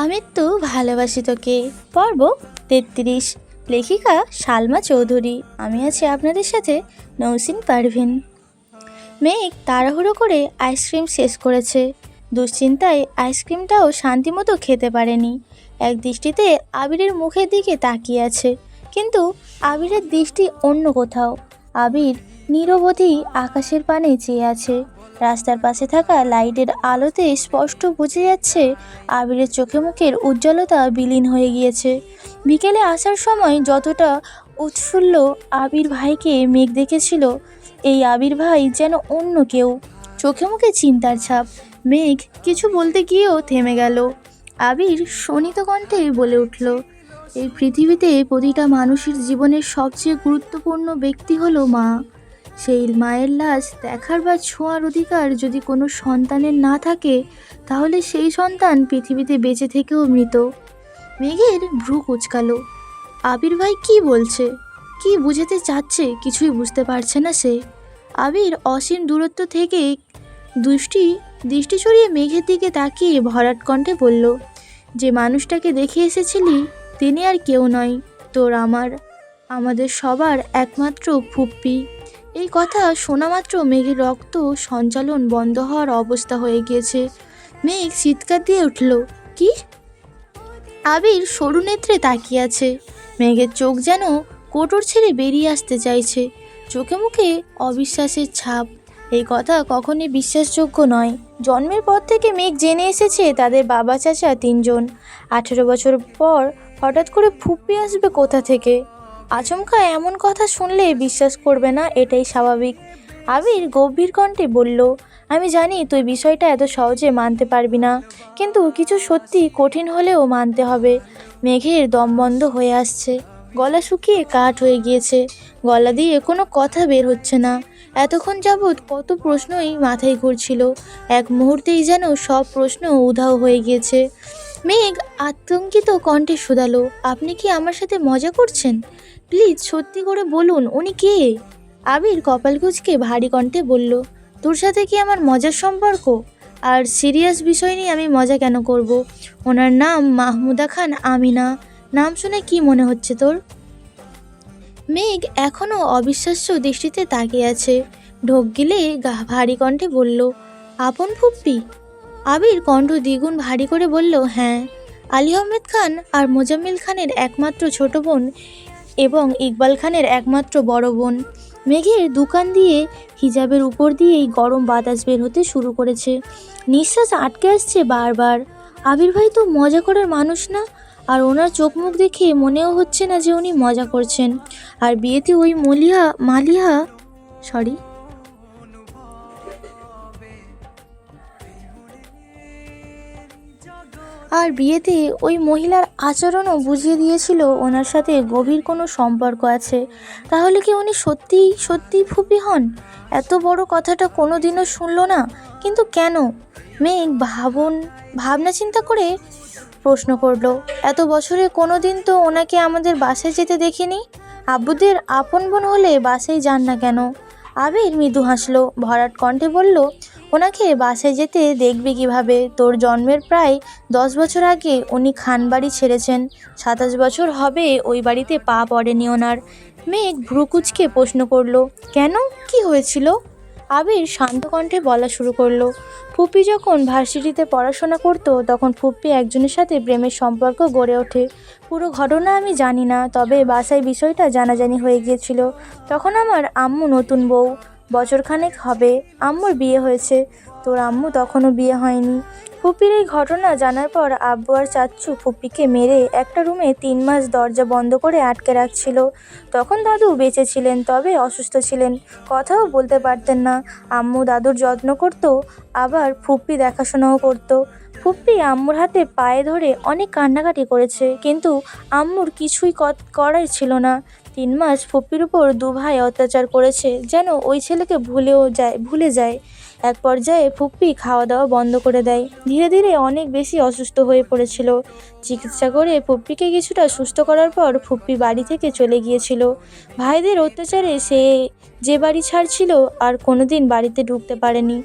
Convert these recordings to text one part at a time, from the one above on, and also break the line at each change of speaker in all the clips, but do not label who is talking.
আমি তো ভালোবাসি তোকে। পর্ব তেত্রিশ। লেখিকা সালমা চৌধুরী। আমি আছি আপনাদের সাথে নৌসিন পারভিন। মেঘ তাড়াহুড়ো করে আইসক্রিম শেষ করেছে। দুশ্চিন্তায় আইসক্রিমটাও শান্তিমতো খেতে পারেনি। এক দৃষ্টিতে আবিরের মুখের দিকে তাকিয়ে আছে। কিন্তু আবিরের দৃষ্টি অন্য কোথাও। আবির নিরবধি আকাশের পানে চেয়ে আছে। রাস্তার পাশে থাকা লাইটের আলোতে স্পষ্ট বোঝা যাচ্ছে আবিরের চোখে মুখের উজ্জ্বলতা বিলীন হয়ে গিয়েছে। বিকেলে আসার সময় যতটা উৎফুল্ল আবির ভাইকে মেঘ দেখেছিল, এই আবির ভাই যেন অন্য কেউ। চোখে মুখে চিন্তার ছাপ। মেঘ কিছু বলতে গিয়েও থেমে গেল। আবির শোনিত কণ্ঠে বলে উঠল, এই পৃথিবীতে প্রতিটা মানুষের জীবনের সবচেয়ে গুরুত্বপূর্ণ ব্যক্তি হলো মা। সেই মায়ের লাশ দেখার বা ছোঁয়ার অধিকার যদি কোনো সন্তানের না থাকে, তাহলে সেই সন্তান পৃথিবীতে বেঁচে থেকেও মৃত। মেঘের ভ্রু কুচকালো। আবির ভাই কি বলছে? কি বুঝাতে চাচ্ছে কিছুই বুঝতে পারছে না সে। আবির অসীম দূরত্ব থেকে দুষ্টি, দৃষ্টি সরিয়ে মেঘের দিকে তাকিয়ে ভরাট কণ্ঠে বলল, যে মানুষটাকে দেখে এসেছিলি, তিনি আর কেউ নয়, তোর আমার। আমাদের সবার একমাত্র ফুপ্পি। এই কথা শোনা মাত্র মেঘের রক্ত সঞ্চালন বন্ধ হওয়ার অবস্থা হয়ে গিয়েছে। মেঘ চিৎকার দিয়ে উঠল, কি? আবির সরু নেত্রে তাকিয়ে আছে। মেঘের চোখ যেন কোটর ছেড়ে বেরিয়ে আসতে চাইছে। চোখে মুখে অবিশ্বাসের ছাপ। এই কথা কখনই বিশ্বাসযোগ্য নয়। জন্মের পর থেকে মেঘ জেনে এসেছে তাদের বাবা চাচা তিনজন। আঠেরো বছর পর হঠাৎ করে ফুপ্পি আসবে কোথা থেকে? আচমকা এমন কথা শুনলে বিশ্বাস করবে না, এটাই স্বাভাবিক। আবির গভীর কণ্ঠে বলল, আমি জানি তুই বিষয়টা এত সহজে মানতে পারবি না, কিন্তু কিছু সত্যি কঠিন হলেও মানতে হবে। মেঘের দম বন্ধ হয়ে আসছে। গলা শুকিয়ে কাঠ হয়ে গিয়েছে। গলা দিয়ে কোনো কথা বের হচ্ছে না। এতক্ষণ যাবৎ কত প্রশ্নই মাথায় ঘুরছিল। এক মুহূর্তেই যেন সব প্রশ্ন উধাও হয়ে গিয়েছে। মেঘ আতঙ্কিত কণ্ঠে শুধালো, আপনি কি আমার সাথে মজা করছেন? প্লিজ সত্যি করে বলুন, উনি কে? আবির কপাল কুচকে ভারী কণ্ঠে বলল, তোর সাথে কি আমার মজার সম্পর্ক? আর সিরিয়াস বিষয় নিয়ে আমি মজা কেন করব। ওনার নাম মাহমুদা খান আমিনা। নাম শুনে কি মনে হচ্ছে তোর? মেঘ এখনও অবিশ্বাস্য দৃষ্টিতে তাকিয়ে আছে। ঢোক গিলে ভারী কণ্ঠে বলল, আপন ফুপ্পি? আবির কণ্ঠ দ্বিগুণ ভারী করে বলল হ্যাঁ। আলী আহমেদ খান আর মোজাম্মিল খানের একমাত্র ছোট বোন এবং ইকবাল খানের একমাত্র বড় বোন। মেঘের দোকান দিয়ে হিজাবের উপর দিয়েই গরম বাতাস বের হতে শুরু করেছে। নিঃশ্বাস আটকে আসছে বারবার। আবির ভাই তো মজা করার মানুষ না, আর ওনার চোখ মুখ দেখে মনেও হচ্ছে না যে উনি মজা করছেন। আর বিয়েতে ওই মলিহা, মালিহা সরি আর বিয়েতে ওই মহিলার আচরণও বুঝিয়ে দিয়েছিল ওনার সাথে গভীর কোনো সম্পর্ক আছে। তাহলে কি উনি সত্যিই সত্যিই ফুপি হন? এত বড় কথাটা কোনো দিনও শুনলো না। কিন্তু কেন? মেঘ ভাবন, ভাবনা চিন্তা করে প্রশ্ন করল, এত বছরে কোনো দিন তো ওনাকে আমাদের বাসে যেতে দেখিনি? আব্বুদের আপন বোন হলে বাসেই যান না কেন? আবির মৃদু হাসলো, ভরাট কণ্ঠে বলল ওনাকে বাসায় যেতে দেখবে কীভাবে? তোর জন্মের প্রায় দশ বছর আগে উনি খান বাড়ি ছেড়েছেন। সাতাশ বছর হবে ওই বাড়িতে পা পড়েনি ওনার। মেঘ ভ্রুকুচকে প্রশ্ন করল, কেন? কি হয়েছিল? আবির শান্ত কণ্ঠে বলা শুরু করল, ফুপি যখন ভার্সিটিতে পড়াশোনা করতো, তখন ফুপ্পি একজনের সাথে প্রেমের সম্পর্ক গড়ে ওঠে। পুরো ঘটনা আমি জানি না, তবে বাসায় বিষয়টা জানাজানি হয়ে গিয়েছিল। তখন আমার আম্মু নতুন বউ। বছরখানেক হবে, আম্মুর বিয়ে হয়েছে। তোর আম্মু তখনও বিয়ে হয়নি। ফুপির এই ঘটনা জানার পর আব্বু আর চাচ্চু ফুপিকে মেরে একটা রুমে তিন মাস দরজা বন্ধ করে আটকে রাখছিল। তখন দাদু বেঁচে ছিলেন, তবে অসুস্থ ছিলেন। কথাও বলতে পারতেন না। আম্মু দাদুর যত্ন করতো, আবার ফুপ্পি দেখাশোনাও করতো। ফুপ্পি আম্মুর হাতে পায়ে ধরে অনেক কান্নাকাটি করেছে, কিন্তু আম্মুর কিছুই করার ছিল না। তিন মাস ফুপ্পির উপর দু ভাই অত্যাচার করেছে যেন ওই ছেলেকে ভুলেও যায়, ভুলে যায়। এক পর্যায়ে ফুপ্পি খাওয়া দাওয়া বন্ধ করে দেয়। ধীরে ধীরে অনেক বেশি অসুস্থ হয়ে পড়েছিল। চিকিৎসা করে ফুপ্পিকে কিছুটা সুস্থ করার পর ফুপ্পি বাড়ি থেকে চলে গিয়েছিল। ভাইদের অত্যাচারে সে যে বাড়ি ছাড়ছিল আর কোনোদিন বাড়িতে ঢুকতে পারেনি।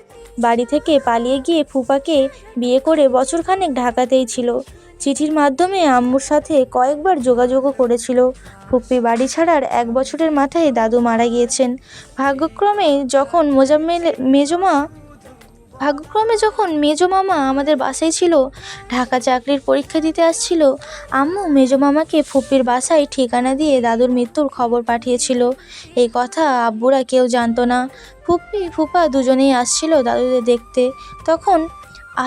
বাড়ি থেকে পালিয়ে গিয়ে ফুপাকে বিয়ে করে বছরখানেক ঢাকাতেই ছিল। চিঠির মাধ্যমে আম্মুর সাথে কয়েকবার যোগাযোগও করেছিল। ফুপ্পি বাড়ি ছাড়ার এক বছরের মাথায় দাদু মারা গিয়েছেন। ভাগ্যক্রমে যখন মোজাম্মেল মেজমা ভাগ্যক্রমে যখন মেজো মামা আমাদের বাসায় ছিল, ঢাকা চাকরির পরীক্ষা দিতে আসছিল, আম্মু মেজো মামাকে ফুপ্পির বাসায় ঠিকানা দিয়ে দাদুর মৃত্যুর খবর পাঠিয়েছিল। এই কথা আব্বুরা কেউ জানতো না। ফুপ্পি ফুপা দুজনেই আসছিল দাদুদের দেখতে। তখন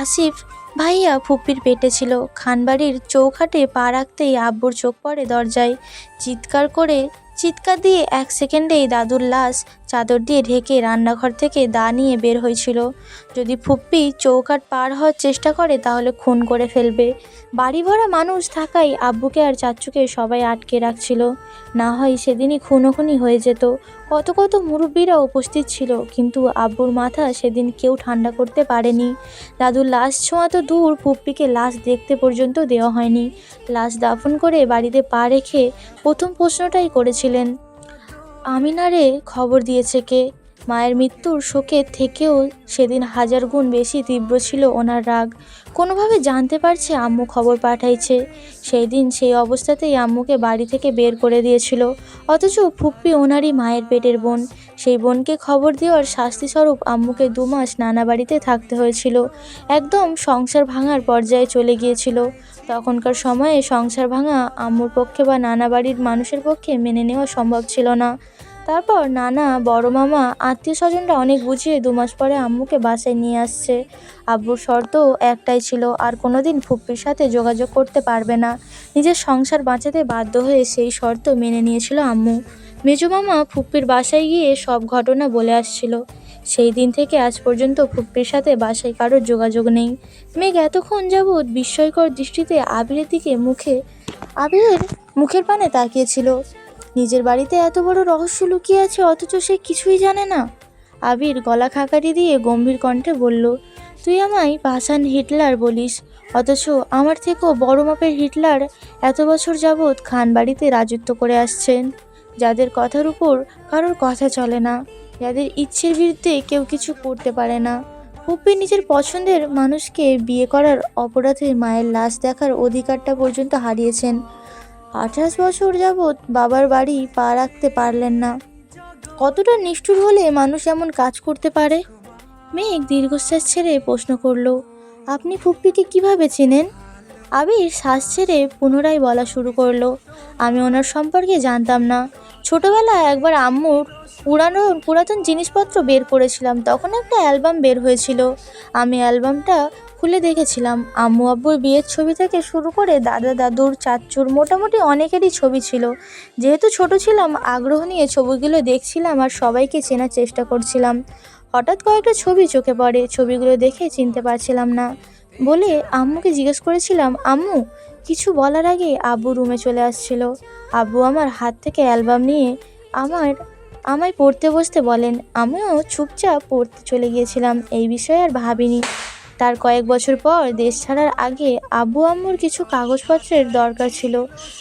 আসিফ ভাইয়া ফুপ্পির পেটে ছিল। খানবাড়ির চৌখাটে পা রাখতেই আব্বুর চোখ পড়ে দরজায়। চিৎকার করে, চিৎকার দিয়ে এক সেকেন্ডেই দাদুর লাশ চাদর দিয়ে ঢেকে রান্নাঘর থেকে দা নিয়ে বের হয়েছিল। যদি ফুপ্পি চৌকাট পার হওয়ার চেষ্টা করে, তাহলে খুন করে ফেলবে। বাড়ি ভরা মানুষ থাকায় আব্বুকে আর চাচ্চুকে সবাই আটকে রাখছিল। না হয় সেদিনই খুনোখুনি হয়ে যেত। কত কত মুরব্বীরা উপস্থিত ছিল, কিন্তু আব্বুর মাথা সেদিন কেউ ঠান্ডা করতে পারেনি। দাদুর লাশ ছোঁয়া তো দূর পুপ্পিকে লাশ দেখতে পর্যন্ত দেওয়া হয়নি। লাশ দাফন করে বাড়িতে পা রেখে প্রথম প্রশ্নটাই করেছিলেন আমিনারে খবর দিয়েছে কে? মায়ের মৃত্যুর শোকের থেকেও সেদিন হাজার গুণ বেশি তীব্র ছিল ওনার রাগ। কোনোভাবে জানতে পারছে আম্মু খবর পাঠাইছে। সেই দিন সেই অবস্থাতেই আম্মুকে বাড়ি থেকে বের করে দিয়েছিল। অথচ ফুপ্পি ওনারই মায়ের পেটের বোন। সেই বোনকে খবর দেওয়ার শাস্তিস্বরূপ আম্মুকে দু মাস নানা বাড়িতে থাকতে হয়েছিল। একদম সংসার ভাঙার পর্যায়ে চলে গিয়েছিল। তখনকার সময়ে সংসার ভাঙা আম্মুর পক্ষে বা নানা বাড়ির মানুষের পক্ষে মেনে নেওয়া সম্ভব ছিল না। তারপর নানা, বড় মামা আত্মীয় স্বজনরা অনেক বুঝিয়ে দু মাস পরে আম্মুকে বাসায় নিয়ে আসছে। আব্বুর শর্ত একটাই ছিল, আর কোনোদিন ফুপ্পির সাথে যোগাযোগ করতে পারবে না। নিজের সংসার বাঁচাতে বাধ্য হয়ে সেই শর্ত মেনে নিয়েছিল আম্মু। মেজো মামা ফুপ্পির বাসায় গিয়ে সব ঘটনা বলে আসছিল। সেই দিন থেকে আজ পর্যন্ত ফুপ্পির সাথে বাসায় কারোর যোগাযোগ নেই। মেঘ এতক্ষণ যাবৎ বিস্ময়কর দৃষ্টিতে আবিরের দিকে মুখে আবিরের মুখের পানে তাকিয়েছিল। নিজের বাড়িতে এত বড় রহস্য লুকিয়ে আছে, অথচ সে কিছুই জানে না। আবির গলা খাকারি দিয়ে গম্ভীর কণ্ঠে বলল, তুই আমায় পাষাণ হিটলার বলিস, অথচ আমার থেকেও বড় মাপের হিটলার এত বছর যাবৎ খান বাড়িতে রাজত্ব করে আসছেন। যাদের কথার উপর কারোর কথা চলে না। যাদের ইচ্ছের বিরুদ্ধে কেউ কিছু করতে পারে না। পুপ্পি নিজের পছন্দের মানুষকে বিয়ে করার অপরাধে মায়ের লাশ দেখার অধিকারটা পর্যন্ত হারিয়েছেন। আঠাশ বছর যাবৎ বাবার বাড়ি পা রাখতে পারলেন না। কতটা নিষ্ঠুর হলে মানুষ এমন কাজ করতে পারে? মেঘ দীর্ঘশ্বাস ছেড়ে প্রশ্ন করল, আপনি ফুপ্পিকে কীভাবে চেনেন? আবির শ্বাস ছেড়ে পুনরায় বলা শুরু করল, আমি ওনার সম্পর্কে জানতাম না। ছোটবেলায় একবার আম্মুর পুরানো, পুরাতন জিনিসপত্র বের করেছিলাম, তখন একটা অ্যালবাম বের হয়েছিল। আমি অ্যালবামটা খুলে দেখেছিলাম। আম্মু আব্বুর বিয়ের ছবি থেকে শুরু করে দাদা দাদুর চাচ্চুর মোটামুটি অনেকেরই ছবি ছিল। যেহেতু ছোট ছিলাম, আগ্রহ নিয়ে ছবিগুলো দেখছিলাম আর সবাইকে চেনার চেষ্টা করছিলাম। হঠাৎ কয়েকটা ছবি চোখে পড়ে, ছবিগুলো দেখে চিনতে পারছিলাম না। বলে আম্মুকে জিজ্ঞেস করেছিলাম, আম্মু কিছু বলার আগে আব্বু রুমে চলে আসছিল। আব্বু আমার হাত থেকে অ্যালবাম নিয়ে আমার, আমায় পড়তে বসতে বলেন, আমিও চুপচাপ পড়তে চলে গিয়েছিলাম, এই বিষয়ে আর ভাবিনি। তার কয়েক বছর পর দেশ ছাড়ার আগে আব্বু আম্মুর কিছু কাগজপত্রের দরকার ছিল।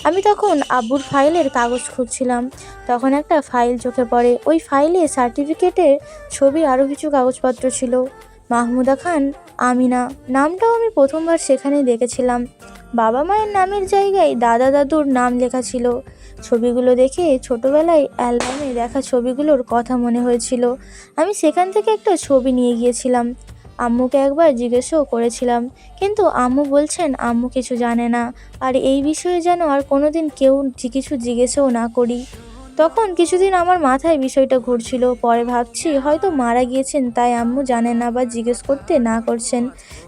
আমি তখন আব্বুর ফাইলের কাগজ খুঁজছিলাম। তখন একটা ফাইল চোখে পড়ে। ওই ফাইলে সার্টিফিকেটের ছবি আরও কিছু কাগজপত্র ছিল। মাহমুদা খান, আমিনা, নামটাও আমি প্রথমবার সেখানে দেখেছিলাম। বাবা মায়ের নামের জায়গায় দাদা দাদুর নাম লেখা ছিল। ছবিগুলো দেখে ছোটবেলায় অ্যালবামে দেখা ছবিগুলোর কথা মনে হয়েছিল। আমি সেখান থেকে একটা ছবি নিয়ে গিয়েছিলাম। আম্মুকে একবার জিজ্ঞেসও করেছিলাম, কিন্তু আম্মু বলছেন, আম্মু কিছু জানে না। আর এই বিষয়ে যেন আর কোনোদিন কেউ কিছু জিজ্ঞেসও না করি। তখন কিছুদিন আমার মাথায় বিষয়টা ঘুরছিল, পরে ভাবছি হয়তো মারা গিয়েছেন, তাই আম্মু জানেন না বা জিজ্ঞেস করতে না করছেন।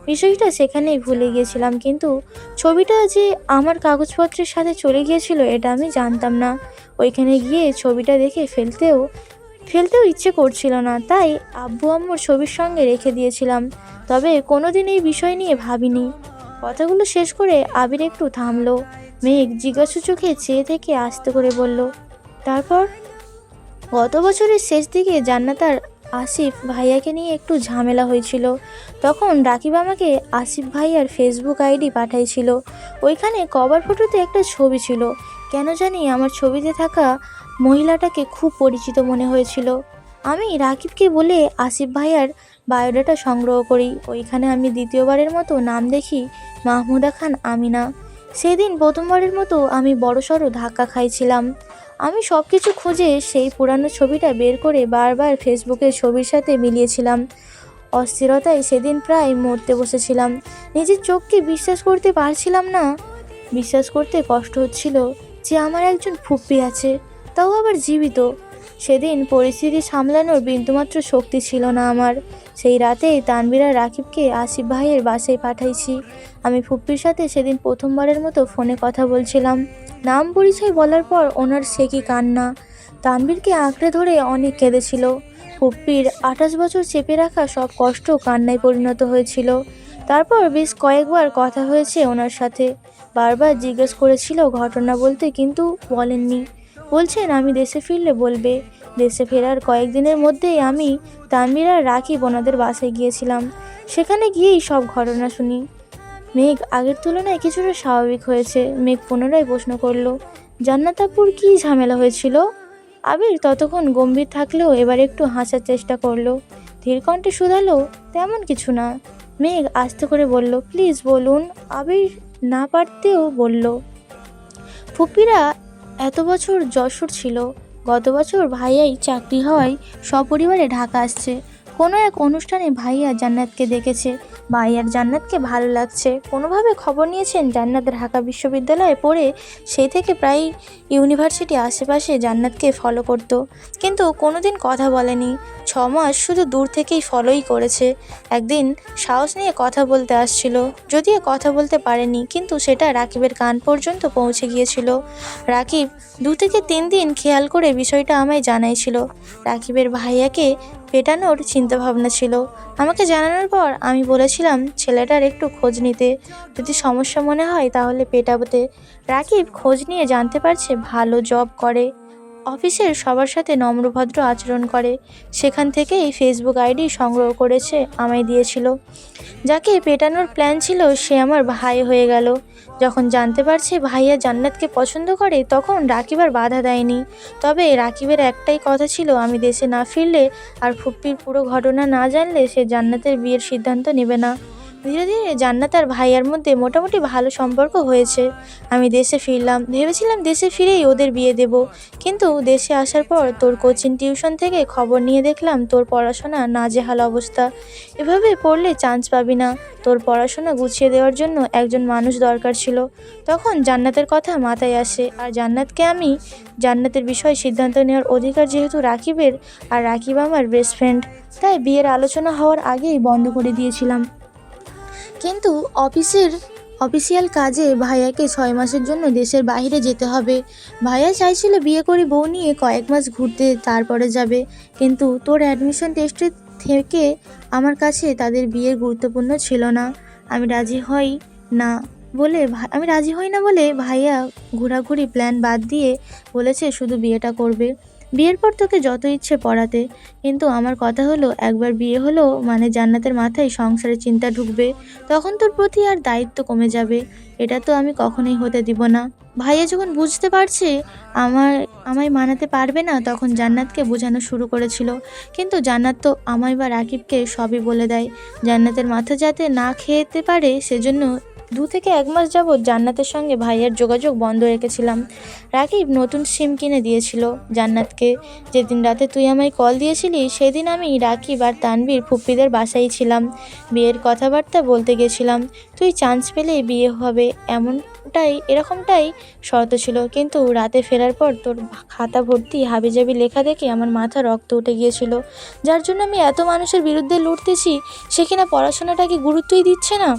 বিষয়টা সেখানেই ভুলে গিয়েছিলাম, কিন্তু ছবিটা যে আমার কাগজপত্রের সাথে চলে গিয়েছিল, এটা আমি জানতাম না। ওইখানে গিয়ে ছবিটা দেখে ফেলতেও ফেলতেও ইচ্ছে করছিল না, তাই আব্বু আম্মুর ছবির সঙ্গে রেখে দিয়েছিলাম। তবে কোনোদিন এই বিষয় নিয়ে ভাবিনি। কথাগুলো শেষ করে আবির একটু থামলো। মেঘ জিজ্ঞাসু চোখে চেয়ে থেকে আস্তে করে বলল তারপর গত বছরের শেষ দিকে জান্নাতার আসিফ ভাইয়াকে নিয়ে একটু ঝামেলা হয়েছিল। তখন রাকিব আমাকে আসিফ ভাইয়ার ফেসবুক আইডি পাঠাইছিল। ওইখানে কভার ফটোতে একটা ছবি ছিল। কেন জানি আমার ছবিতে থাকা মহিলাটাকে খুব পরিচিত মনে হয়েছিল। আমি রাকিবকে বলে আসিফ ভাইয়ার বায়োডাটা সংগ্রহ করি। ওইখানে আমি দ্বিতীয়বারের মতো নাম দেখি মাহমুদা খান আমিনা। সেদিন প্রথমবারের মতো আমি বড়সড় ধাক্কা খাইছিলাম। আমি সব কিছু খুঁজে সেই পুরানো ছবিটা বের করে বারবার ফেসবুকের ছবির সাথে মিলিয়েছিলাম। অস্থিরতায় সেদিন প্রায় মরতে বসেছিলাম। নিজের চোখকে বিশ্বাস করতে পারছিলাম না। বিশ্বাস করতে কষ্ট হচ্ছিল যে আমার একজন ফুপ্পি আছে, তাও আবার জীবিত। সেদিন পরিস্থিতি সামলানোর বিন্দুমাত্র শক্তি ছিল না আমার। সেই রাতেই তানবিরা রাকিবকে আসিফ ভাইয়ের বাসায় পাঠাইছি। আমি ফুপ্পির সাথে সেদিন প্রথমবারের মতো ফোনে কথা বলছিলাম। নাম পরিচয় বলার পর ওনার সে কি কান্না? তানবীরকে আঁকড়ে ধরে অনেক কেঁদেছিল। ফুপ্পির আঠাশ বছর চেপে রাখা সব কষ্ট কান্নায় পরিণত হয়েছিল। তারপর বেশ কয়েকবার কথা হয়েছে ওনার সাথে। বারবার জিজ্ঞেস করেছিল ঘটনা বলতে, কিন্তু বলেননি। বলছেন, আমি দেশে ফিরলে বলবে। দেশে ফেরার কয়েকদিনের মধ্যেই আমি তানবীর আর রাকিব ওনাদের বাসায় গিয়েছিলাম। সেখানে গিয়েই সব ঘটনা শুনি। মেঘ আগের তুলনায় কিছুটা স্বাভাবিক হয়েছে। মেঘ পুনরায় প্রশ্ন করল, জান্নাতাপুর কী ঝামেলা হয়েছিল? আবির ততক্ষণ গম্ভীর থাকলেও এবার একটু হাসার চেষ্টা করল। ধীরকণ্ঠে শুধালো, তেমন কিছু না। মেঘ আস্তে করে বলল, প্লিজ বলুন। আবির না পারতেও বলল, ফুপিরা এত বছর যশোর ছিল। গত বছর ভাইয়াই চাকরি হওয়ায় সপরিবারে ঢাকা আসছে। কোনো এক অনুষ্ঠানে ভাইয়া জান্নাতকে দেখেছে। ভাইয়ার জান্নাতকে ভালো লাগছে। কোনোভাবে খবর নিয়েছেন জান্নাত ঢাকা বিশ্ববিদ্যালয়ে পড়ে সেই থেকে প্রায় ইউনিভার্সিটি আশেপাশে জান্নাতকে ফলো করতো। কিন্তু কোনোদিন কথা বলেনি। ছ মাস শুধু দূর থেকেই ফলোই করেছে। একদিন সাহস নিয়ে কথা বলতে আসছিল। যদিও কথা বলতে পারেনি, কিন্তু সেটা রাকিবের কান পর্যন্ত পৌঁছে গিয়েছিল। রাকিব দু থেকে তিন দিন খেয়াল করে বিষয়টা আমায় জানাইছিল। রাকিবের ভাইয়াকে পেটানোর চিন্তাভাবনা ছিল। আমাকে জানানোর পর আমি বলেছিলাম, ছেলেটার একটু খোঁজ নিতে। যদি সমস্যা মনে হয় তাহলে পেটাবতে রাকিব খোঁজ নিয়ে জানতে পারছে ভালো জব করে। অফিসের সবার সাথে নম্রভদ্র আচরণ করে। সেখান থেকেই ফেসবুক আইডি সংগ্রহ করেছে, আমায় দিয়েছিল। যাকে পেটানোর প্ল্যান ছিল, সে আমার ভাই হয়ে গেল। যখন জানতে পারছে ভাইয়া জান্নাতকে পছন্দ করে, তখন রাকিব আর বাধা দেয়নি। তবে রাকিবের একটাই কথা ছিল, আমি দেশে না ফিরলে আর ফুপ্পির পুরো ঘটনা না জানলে সে জান্নাতের বিয়ের সিদ্ধান্ত নেবে না। ধীরে ধীরে জান্নাত আর ভাইয়ার মধ্যে মোটামুটি ভালো সম্পর্ক হয়েছে। আমি দেশে ফিরলাম। ভেবেছিলাম দেশে ফিরেই ওদের বিয়ে দেব। কিন্তু দেশে আসার পর তোর কোচিং টিউশন থেকে খবর নিয়ে দেখলাম তোর পড়াশোনা নাজেহাল অবস্থা। এভাবে পড়লে চান্স পাবি না। তোর পড়াশোনা গুছিয়ে দেওয়ার জন্য একজন মানুষ দরকার ছিল। তখন জান্নাতের কথা মাথায় আসে। আর জান্নাতকে আমি জান্নাতের বিষয়ে সিদ্ধান্ত নেওয়ার অধিকার যেহেতু রাকিবের আর রাকিব আমার বেস্ট ফ্রেন্ড তাই বিয়ের আলোচনা হওয়ার আগেই বন্ধ করে দিয়েছিলাম। কিন্তু অফিসের, অফিসিয়াল কাজে ভাইয়াকে ছয় মাসের জন্য দেশের বাইরে যেতে হবে। ভাইয়া চাইছিল বিয়ে করে বউ নিয়ে কয়েক মাস ঘুরতে, তারপরে যাবে। কিন্তু তোর অ্যাডমিশন টেস্টের থেকে আমার কাছে তাদের বিয়ের গুরুত্বপূর্ণ ছিল না। আমি রাজি হই না বলে আমি রাজি হই না বলে ভাইয়া ঘোরাঘুরি প্ল্যান বাদ দিয়ে বলেছে শুধু বিয়েটা করবে। বিয়ের পর তোকে যত ইচ্ছে পড়াতে। কিন্তু আমার কথা হলো, একবার বিয়ে হলো মানে জান্নাতের মাথায় সংসারের চিন্তা ঢুকবে, তখন তোর প্রতি আর দায়িত্ব কমে যাবে। এটা তো আমি কখনোই হতে দিব না। ভাইয়া যখন বুঝতে পারছে আমার, আমায় মানাতে পারবে না, তখন জান্নাতকে বোঝানো শুরু করেছিল। কিন্তু জান্নাত তো আমায় বা রাকিবকে সবই বলে দেয়। জান্নাতের মাথা যাতে না খেতে পারে, সেজন্য দু থেকে এক মাস যাবৎ জান্নাতের সঙ্গে ভাইয়ার যোগাযোগ বন্ধ রেখেছিলাম। রাকিব নতুন সিম কিনে দিয়েছিল জান্নাতকে। যেদিন রাতে তুই আমায় কল দিয়েছিলি, সেদিন আমি রাকিব আর তানবীর ফুপ্পিদের বাসায় ছিলাম। বিয়ের কথাবার্তা বলতে গেছিলাম, তুই চান্স পেলেই বিয়ে হবে। এমনটাই, এরকমটাই শর্ত ছিল। কিন্তু রাতে ফেরার পর তোর খাতা ভর্তি হাবিজাবি লেখা দেখে আমার মাথা রক্ত উঠে গিয়েছিল। যার জন্য আমি এত মানুষের বিরুদ্ধে লড়তেছি, সে কিনা পড়াশোনাটাকে গুরুত্বই দিচ্ছে না?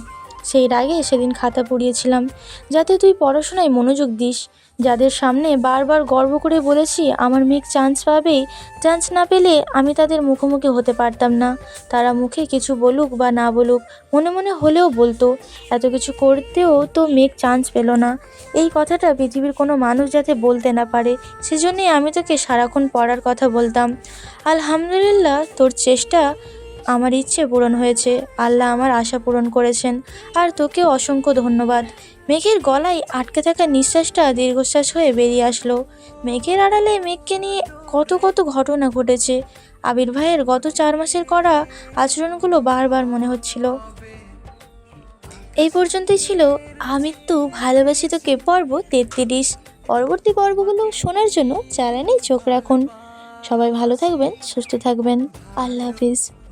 সেই রাগে সেদিন খাতা পুড়িয়েছিলাম। যাতে তুই পড়াশোনায় মনোযোগ দিস। যাদের সামনে বারবার গর্ব করে বলেছি, আমার মেয়ে চান্স পাবেই। চান্স না পেলে আমি তাদের মুখোমুখি হতে পারতাম না। তারা মুখে কিছু বলুক বা না বলুক, মনে মনে হলেও বলতো। এত কিছু করতেও তো মেঘ চান্স পেল না। এই কথাটা পৃথিবীর কোনো মানুষ যাতে বলতে না পারে, সেজন্যই আমি তোকে সারাক্ষণ পড়ার কথা বলতাম। আলহামদুলিল্লাহ, তোর চেষ্টা আমার ইচ্ছে পূরণ হয়েছে। আল্লাহ আমার আশা পূরণ করেছেন। আর তোকেও অসংখ্য ধন্যবাদ। মেঘের গলায় আটকে থাকা নিঃশ্বাসটা দীর্ঘশ্বাস হয়ে বেরিয়ে আসলো। মেঘের আড়ালে মেঘকে নিয়ে কত কত ঘটনা ঘটেছে। আবির ভাইয়ের গত চার মাসের করা আচরণগুলো বারবার মনে হচ্ছিল। এই পর্যন্তই ছিল আমৃত্যু ভালোবাসি তোকে পর্ব তেত্রিশ। পরবর্তী পর্বগুলো শোনার জন্য চ্যানেলেই চোখ রাখুন। সবাই ভালো থাকবেন, সুস্থ থাকবেন। আল্লাহ হাফিজ।